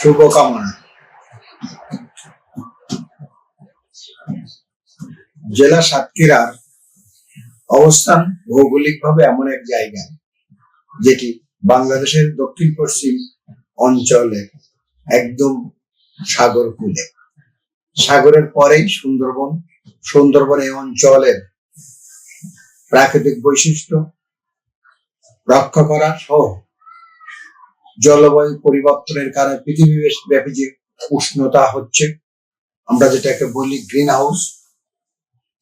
শুভকামনা। জেলা সাতক্ষীরার অবস্থান ভৌগোলিকভাবে এমন এক জায়গায় যেটি বাংলাদেশের দক্ষিণ পশ্চিম অঞ্চলে একদম সাগর কূলে। সাগরের পরেই সুন্দরবন সুন্দরবন এই অঞ্চলের প্রাকৃতিক বৈশিষ্ট্য রক্ষা করা সহ জলবায়ু পরিবর্তনের কারণে পৃথিবী ব্যাপী যে উষ্ণতা হচ্ছে, আমরা যেটাকে বলি গ্রিন হাউস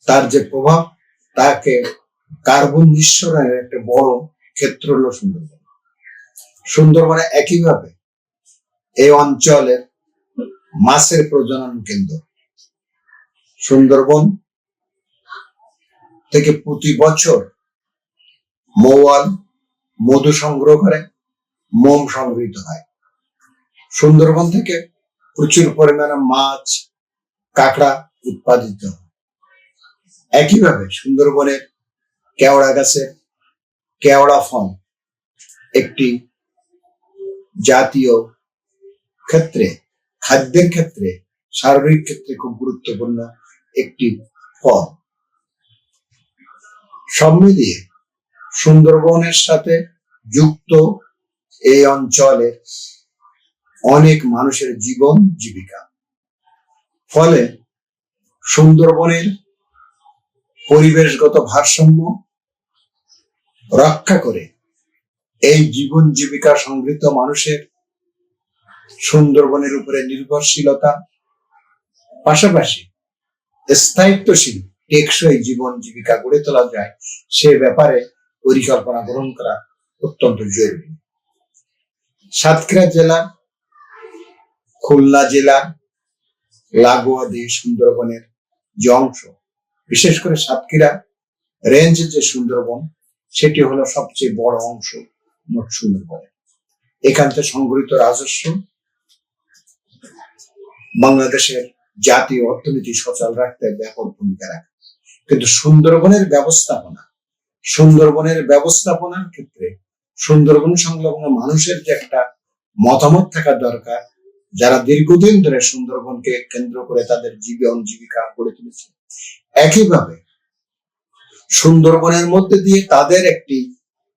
তার যে প্রভাব, তাকে কার্বন নিঃসরণের একটা বড় ক্ষেত্র হলো সুন্দরবন। সুন্দরবনে একইভাবে এই অঞ্চলের মাছের প্রজনন কেন্দ্র। সুন্দরবন থেকে প্রতি বছর মৌয়াল, মধু সংগ্রহ করে মোম সংগৃহীত হয়। সুন্দরবন থেকে প্রচুর পরিমাণে মাছ, কাঁকড়া উৎপাদিত হয়। একইভাবে সুন্দরবনের কেওড়া গাছে কেওড়া ফল একটি জাতীয় ক্ষেত্রে, খাদ্যের ক্ষেত্রে, শারীরিক ক্ষেত্রে খুব গুরুত্বপূর্ণ একটি ফল। সব মিলিয়ে সুন্দরবনের সাথে যুক্ত এই অঞ্চলে অনেক মানুষের জীবন জীবিকা। ফলে সুন্দরবনের পরিবেশগত ভারসাম্য রক্ষা করে এই জীবন জীবিকা সমৃদ্ধ মানুষের সুন্দরবনের উপরে নির্ভরশীলতা, পাশাপাশি স্থায়িত্বশীল, টেকসই জীবন জীবিকা গড়ে তোলা যায়, সে ব্যাপারে পরিকল্পনা গ্রহণ করা অত্যন্ত জরুরি। সাতক্ষীরা জেলা, খুলনা জেলা, লাগোয়া দিয়ে সুন্দরবনের যে অংশ, বিশেষ করে সাতক্ষীরা রেঞ্জের যে সুন্দরবন, সেটি হলো সবচেয়ে বড় অংশ মোট সুন্দরবনের। এখান থেকে সংগৃহীত রাজস্ব বাংলাদেশের জাতীয় অর্থনীতি সচল রাখতে ব্যাপক ভূমিকা রাখে। কিন্তু সুন্দরবনের ব্যবস্থাপনা, সুন্দরবনের ব্যবস্থাপনার ক্ষেত্রে সুন্দরবন সংলগ্ন মানুষের যে একটা মতামত থাকা দরকার, যারা দীর্ঘদিন ধরে সুন্দরবনকে কেন্দ্র করে তাদের জীবন জীবিকা গড়ে তুলেছে। একইভাবে সুন্দরবনের মধ্যে দিয়ে তাদের একটি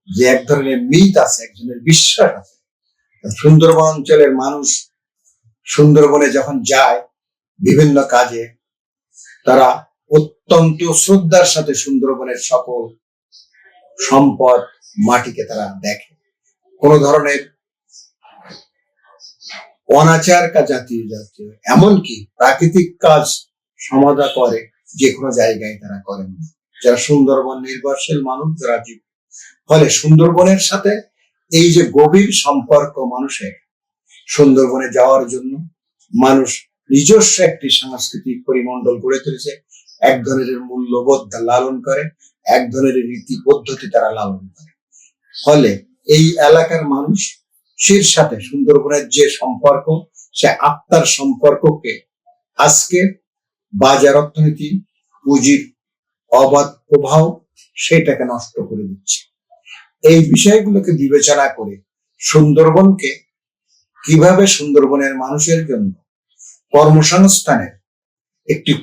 যে এক ধরনের মিথ আছে একজনের বিশ্বাস আছে, সুন্দরবন অঞ্চলের মানুষ সুন্দরবনে যখন যায় বিভিন্ন কাজে, তারা অত্যন্ত শ্রদ্ধার সাথে সুন্দরবনের সকল সম্পদ মাটিকে তারা দেখে। কোন ধরনের অনাচার কাজ জাতীয় জাতীয় এমনকি প্রাকৃতিক কাজ সমাধা করে, যে কোনো জায়গায় তারা করেন না। যারা সুন্দরবন নির্ভরশীল মানুষ, যারা জীব ফলে সুন্দরবনের সাথে এই যে গভীর সম্পর্ক মানুষের, সুন্দরবনে যাওয়ার জন্য মানুষ নিজস্ব একটি সাংস্কৃতিক পরিমণ্ডল গড়ে তুলেছে। এক ধরনের মূল্যবোধ লালন করে, এক ধরনের রীতি পদ্ধতি তারা লালন করে। ফলে এই এলাকার মানুষ সের সাথে সুন্দরবনের যে সম্পর্ক, সে আত্মার সম্পর্ককে আজকে বাজার অর্থনীতি, পুঁজির অবাধ প্রভাব সেটাকে নষ্ট করে দিচ্ছে। এই বিষয়গুলোকে বিবেচনা করে সুন্দরবনকে কীভাবে সুন্দরবনের মানুষের জন্য কর্মসংস্থানের একটি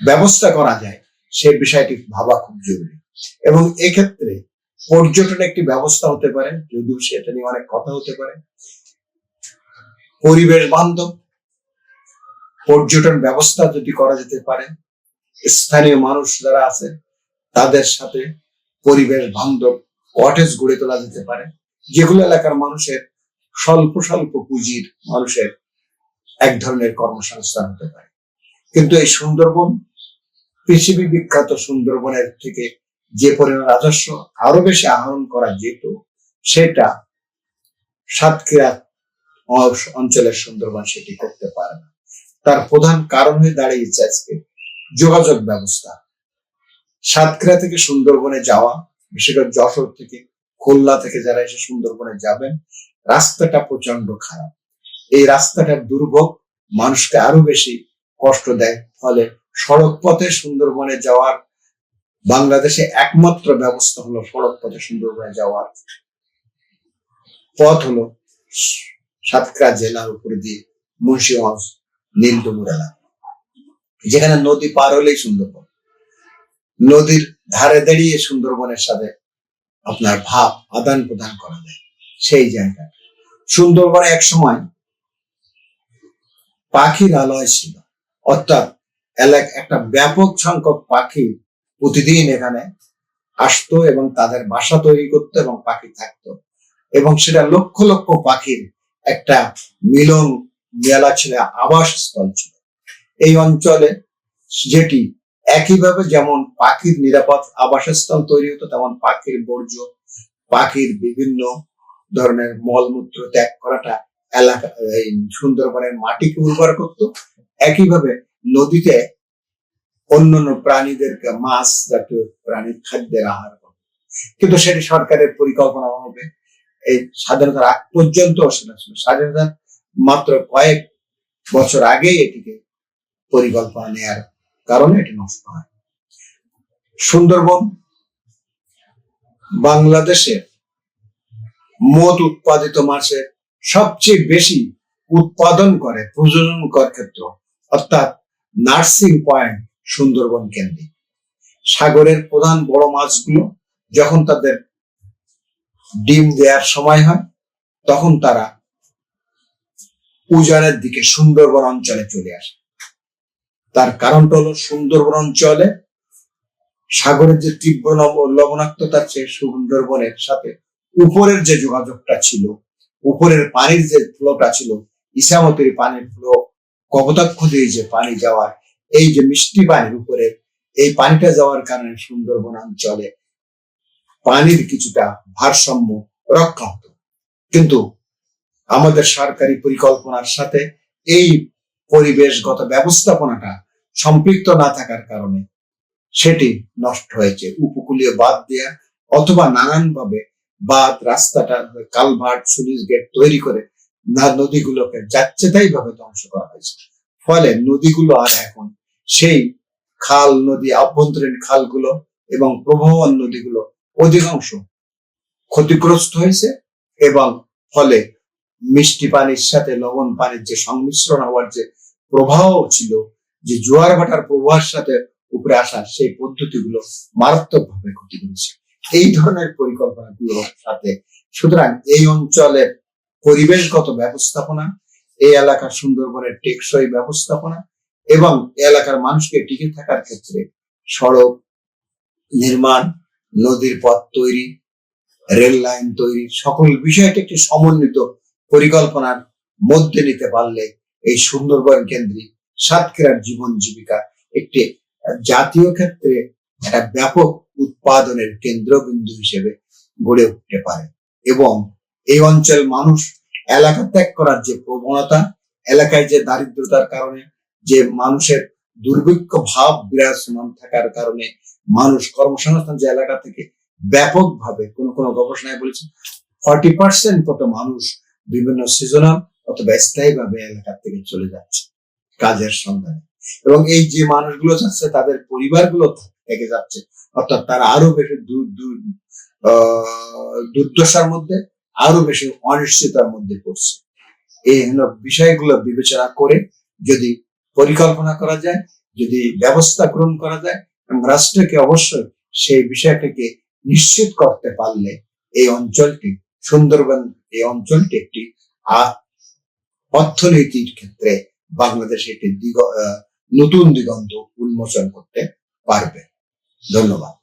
ব্যবস্থা করা যায়, সে বিষয়টি ভাবা খুব জরুরি। এবং এক্ষেত্রে পর্যটন একটি ব্যবস্থা হতে পারে, যদিও সেটা নিয়ে অনেক কথা হতে পারে। পরিবেশ বান্ধব, পর্যটন ব্যবস্থা যদি করা যেতে পারে, স্থানীয় মানুষ যারা আছে, তাদের সাথে পরিবেশ বান্ধব কটেজ গড়ে তোলা যেতে পারে। যেগুলো এলাকার মানুষের স্বল্প স্বল্প পুঁজির মানুষের এক ধরনের কর্মসংস্থান হতে পারে। কিন্তু এই সুন্দরবন, পৃথিবী বিখ্যাত সুন্দরবনের থেকে যে পরিমাণ রাজস্ব আরও বেশি আহরণ করা যেত, সেটা সাতক্ষীরা অঞ্চলের সুন্দরবন সেটি করতে পারে না। তার প্রধান কারণ হয়ে দাঁড়িয়েছে আজকে যোগাযোগ ব্যবস্থা। সাতক্ষীরা থেকে সুন্দরবনে যাওয়া বিশেষ করে যশোর থেকে খুলনা থেকে যারা এসে সুন্দরবনে যাবেন, রাস্তাটা প্রচণ্ড খারাপ। এই রাস্তাটার দুর্ভোগ, মানুষকে আরও বেশি কষ্ট দেয়। ফলে সড়ক পথে সুন্দরবনে যাওয়ার বাংলাদেশে একমাত্র ব্যবস্থা হলো সড়ক পথে সুন্দরবনে যাওয়ার পথ হলো সাতক্ষীরা জেলার উপর দিয়ে মুন্সিগঞ্জ নীলডুমুর যেখানে নদী পার হলেই সুন্দরবন। নদীর ধারে দাঁড়িয়ে সুন্দরবনের সাথে আপনার ভাব আদান প্রদান করা যায়। সেই জায়গা। সুন্দরবনে এক সময় পাখির আলয় ছিল। অর্থাৎ এলাক একটা ব্যাপক সংখ্যক পাখি প্রতিদিন এখানে আসতো এবং তাদের বাসা তৈরি করতো এবং পাখি থাকতো। এবং সেটা লক্ষ লক্ষ পাখির একটা মিলন মেলা ছিল, আবাসস্থল ছিল। এই অঞ্চলে যেটি একইভাবে যেমন পাখির নিরাপদ আবাসস্থল তৈরি হতো, তেমন পাখির বর্জ্য, পাখির বিভিন্ন ধরনের মলমূত্র ত্যাগ করাটা এলাকা এই সুন্দরবনের মাটিকে উর্বর করত। একইভাবে নদীতে অন্যান্য প্রাণীদেরকে মাছ জাতীয় প্রাণীর খাদ্যের আহার করত কিন্তু সেটি সরকারের পরিকল্পনা হবে এই স্বাধীনতার আগ পর্যন্ত স্বাধীনতার মাত্র কয়েক বছর আগে এটিকে পরিকল্পনা নেয়ার কারণে এটি নষ্ট হয়। সুন্দরবন বাংলাদেশের মোট উৎপাদিত মাছের সবচেয়ে বেশি উৎপাদন করে, প্রজনন কর ক্ষেত্র, অর্থাৎ নার্সিং পয়েন্ট সুন্দরবন কেন্দ্রিক। সাগরের প্রধান বড় মাছগুলো যখন তাদের ডিম দেওয়ার সময় হয়, তখন তারা উজানের দিকে সুন্দরবন অঞ্চলে চলে আসে। তার কারণটা হলো সুন্দরবন অঞ্চলে সাগরের যে তীব্র লব- লবণাক্ততার চেয়ে সুন্দরবনের সাথে উপরের যে যোগাযোগটা ছিল, উপরের পানির যে ফ্লোটা ছিল, ইসামতির পানির ফ্লো, কপোতাক্ষ দিয়ে যে পানি যাওয়ার এই যে মিষ্টি পানির উপরে, এই পানিটা যাওয়ার কারণে সুন্দরবন অঞ্চলে পানির কিছুটা ভারসাম্য রক্ষা হতো। কিন্তু আমাদের সরকারি পরিকল্পনার সাথে এই পরিবেশগত ব্যবস্থাপনাটা সম্পৃক্ত না থাকার কারণে সেটি নষ্ট হয়েছে। উপকূলীয় বাদ দেয়া অথবা নানান ভাবে বাদ রাস্তাটা, কালভার্ট, সুলিশ গেট তৈরি করে না, নদীগুলোকে যাচ্ছে তাই ভাবে ধ্বংস করা হয়েছে। ফলে নদীগুলো আর এখন সেই খাল নদী, আভ্যন্তরীণ খালগুলো এবং প্রবাহমান নদীগুলো অধিকাংশ ক্ষতিগ্রস্ত হয়েছে এবং ফলে মিষ্টি পানির সাথে লবণ পানির যে সংমিশ্রণ হওয়ার যে প্রবাহ ছিল, যে জোয়ার ভাটার প্রবাহের সাথে উপরে আসা সেই পদ্ধতিগুলো মারাত্মকভাবে ক্ষতি করেছে। এই ধরনের পরিকল্পনাগুলোর সাথে সুতরাং এই অঞ্চলের পরিবেশগত ব্যবস্থাপনা, এই এলাকার সুন্দরবনের টেকসই ব্যবস্থাপনা এবং এলাকার মানুষকে টিকে থাকার ক্ষেত্রে সড়ক, নির্মাণ, নদীর পথ তৈরি, রেল লাইন তৈরি, সকল বিষয়টি একটি সমন্বিত পরিকল্পনার মধ্যে নিতে পারলে এই সুন্দরবন কেন্দ্রিক সাতক্ষীরার জীবন জীবিকা একটি জাতীয় ক্ষেত্রে একটা ব্যাপক উৎপাদনের কেন্দ্রবিন্দু হিসেবে গড়ে উঠতে পারে। এবং এই অঞ্চল মানুষ এলাকা ত্যাগ করার যে প্রবণতা, এলাকায় যে দারিদ্রতার কারণে যে মানুষের দুর্ভিক্ষ ভাব বিরাজমান থাকার কারণে মানুষ কর্মসংস্থান যে এলাকা থেকে ব্যাপকভাবে কোন কোন গবেষণায় বলেছে, ফর্টি পার্সেন্ট মতো মানুষ বিভিন্ন সিজনাল অথবা স্থায়ীভাবে এলাকা থেকে চলে যাচ্ছে কাজের সন্ধানে। এবং এই যে মানুষগুলো যাচ্ছে, তাদের পরিবারগুলো থেকে যাচ্ছে, অর্থাৎ তারা আরও বেশি দুর্দশার মধ্যে, আরও বেশি অনিশ্চয়তার মধ্যে পড়ছে। এই বিষয়গুলো বিবেচনা করে যদি পরিকল্পনা করা যায়, যদি ব্যবস্থা গ্রহণ করা যায়, এবং রাষ্ট্রকে অবশ্যই সেই বিষয়টিকে নিশ্চিত করতে পারলে এই অঞ্চলটি, সুন্দরবন এই অঞ্চলটি একটি অর্থনীতির ক্ষেত্রে বাংলাদেশ একটি দিগ নতুন দিগন্ত উন্মোচন করতে পারবে। ধন্যবাদ।